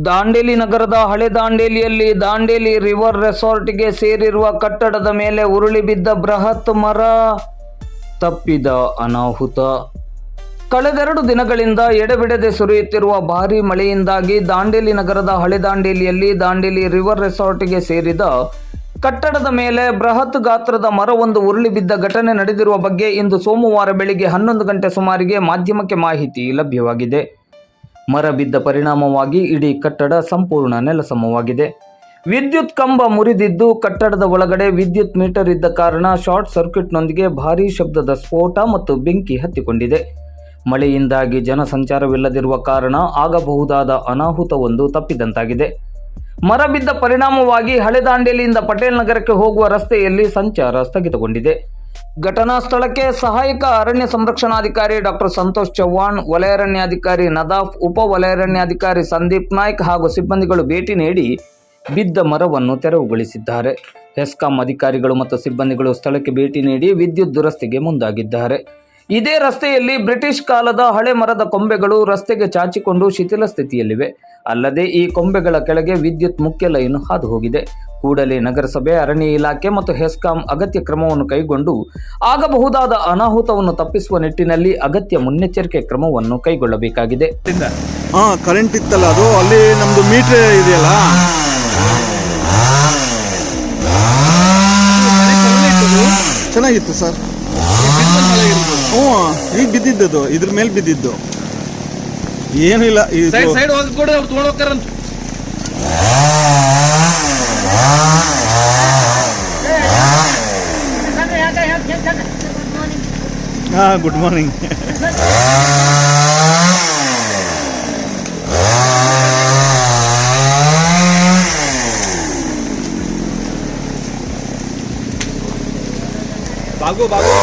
ದಾಂಡೇಲಿ ನಗರದ ಹಳೆ ದಾಂಡೇಲಿಯಲ್ಲಿ ದಾಂಡೇಲಿ ರಿವರ್ ರೆಸಾರ್ಟ್ಗೆ ಸೇರಿರುವ ಕಟ್ಟಡದ ಮೇಲೆ ಉರುಳಿ ಬಿದ್ದ ಬೃಹತ್ ಮರ ತಪ್ಪಿದ ಅನಾಹುತ. ಕಳೆದೆರಡು ದಿನಗಳಿಂದ ಎಡೆಬಿಡದೆ ಸುರಿಯುತ್ತಿರುವ ಭಾರೀ ಮಳೆಯಿಂದಾಗಿ ದಾಂಡೇಲಿ ನಗರದ ಹಳೆ ದಾಂಡೇಲಿಯಲ್ಲಿ ದಾಂಡೇಲಿ ರಿವರ್ ರೆಸಾರ್ಟ್ಗೆ ಸೇರಿದ ಕಟ್ಟಡದ ಮೇಲೆ ಬೃಹತ್ ಗಾತ್ರದ ಮರವೊಂದು ಉರುಳಿ ಬಿದ್ದ ಘಟನೆ ನಡೆದಿರುವ ಬಗ್ಗೆ ಇಂದು ಸೋಮವಾರ ಬೆಳಿಗ್ಗೆ ಹನ್ನೊಂದು ಗಂಟೆ ಸುಮಾರಿಗೆ ಮಾಧ್ಯಮಕ್ಕೆ ಮಾಹಿತಿ ಲಭ್ಯವಾಗಿದೆ. ಮರ ಬಿದ್ದ ಪರಿಣಾಮವಾಗಿ ಇಡೀ ಕಟ್ಟಡ ಸಂಪೂರ್ಣ ನೆಲಸಮವಾಗಿದೆ. ವಿದ್ಯುತ್ ಕಂಬ ಮುರಿದಿದ್ದು ಕಟ್ಟಡದ ಒಳಗಡೆ ವಿದ್ಯುತ್ ಮೀಟರ್ ಇದ್ದ ಕಾರಣ ಶಾರ್ಟ್ ಸರ್ಕ್ಯೂಟ್ನೊಂದಿಗೆ ಭಾರೀ ಶಬ್ದದ ಸ್ಫೋಟ ಮತ್ತು ಬೆಂಕಿ ಹತ್ತಿಕೊಂಡಿದೆ. ಮಳೆಯಿಂದಾಗಿ ಜನಸಂಚಾರವಿಲ್ಲದಿರುವ ಕಾರಣ ಆಗಬಹುದಾದ ಅನಾಹುತವೊಂದು ತಪ್ಪಿದಂತಾಗಿದೆ. ಮರ ಬಿದ್ದ ಪರಿಣಾಮವಾಗಿ ಹಳೆ ದಾಂಡೇಲಿಯಿಂದ ಪಟೇಲ್ ನಗರಕ್ಕೆ ಹೋಗುವ ರಸ್ತೆಯಲ್ಲಿ ಸಂಚಾರ ಸ್ಥಗಿತಗೊಂಡಿದೆ. ಘಟನಾ ಸ್ಥಳಕ್ಕೆ ಸಹಾಯಕ ಅರಣ್ಯ ಸಂರಕ್ಷಣಾಧಿಕಾರಿ ಡಾಕ್ಟರ್ ಸಂತೋಷ್ ಚವ್ಹಾಣ್, ವಲಯಾರಣ್ಯಾಧಿಕಾರಿ ನದಾಫ್, ಉಪ ವಲಯಾರಣ್ಯಾಧಿಕಾರಿ ಸಂದೀಪ್ ನಾಯ್ಕ್ ಹಾಗೂ ಸಿಬ್ಬಂದಿಗಳು ಭೇಟಿ ನೀಡಿ ಬಿದ್ದ ಮರವನ್ನು ತೆರವುಗೊಳಿಸಿದ್ದಾರೆ. ಹೆಸ್ಕಾಂ ಅಧಿಕಾರಿಗಳು ಮತ್ತು ಸಿಬ್ಬಂದಿಗಳು ಸ್ಥಳಕ್ಕೆ ಭೇಟಿ ನೀಡಿ ವಿದ್ಯುತ್ ದುರಸ್ತಿಗೆ ಮುಂದಾಗಿದ್ದಾರೆ. ಇದೇ ರಸ್ತೆಯಲ್ಲಿ ಬ್ರಿಟಿಷ್ ಕಾಲದ ಹಳೆ ಮರದ ಕೊಂಬೆಗಳು ರಸ್ತೆಗೆ ಚಾಚಿಕೊಂಡು ಶಿಥಿಲ ಸ್ಥಿತಿಯಲ್ಲಿವೆ. ಅಲ್ಲದೆ ಈ ಕೊಂಬೆಗಳ ಕೆಳಗೆ ವಿದ್ಯುತ್ ಮುಖ್ಯ ಲೈನ್ ಹಾದು ಹೋಗಿದೆ. ಕೂಡಲೇ ನಗರಸಭೆ, ಅರಣ್ಯ ಇಲಾಖೆ ಮತ್ತು ಹೆಸ್ಕಾಂ ಅಗತ್ಯ ಕ್ರಮವನ್ನು ಕೈಗೊಂಡು ಆಗಬಹುದಾದ ಅನಾಹುತವನ್ನು ತಪ್ಪಿಸುವ ನಿಟ್ಟಿನಲ್ಲಿ ಅಗತ್ಯ ಮುನ್ನೆಚ್ಚರಿಕೆ ಕ್ರಮವನ್ನು ಕೈಗೊಳ್ಳಬೇಕಾಗಿದೆ. ಕರೆಂಟ್ ಇತ್ತಲ್ಲ ಅದು? ಅಲ್ಲಿ ಮೀಟರ್ ಇದೆಯಲ್ಲ? ಚೆನ್ನಾಗಿತ್ತು ಸರ್ ಈಗ ಬಿದ್ದಿದ್ದದು ಇದ್ರ ಮೇಲೆ ಬಿದ್ದಿದ್ದು. ಏನಿಲ್ಲ ಇಲ್ಲ ಇದು ಸೈಡ್ ಸೈಡ್ ಹೋಗಿ ಕೊಡಿ ಅವ್ರು ತೊಗೊಂಡ್ ಹೋಗ್ತಾರಂತ ಹಾ ಗುಡ್ ಮಾರ್ನಿಂಗ್ ಬಾಗು ಬಾಗು.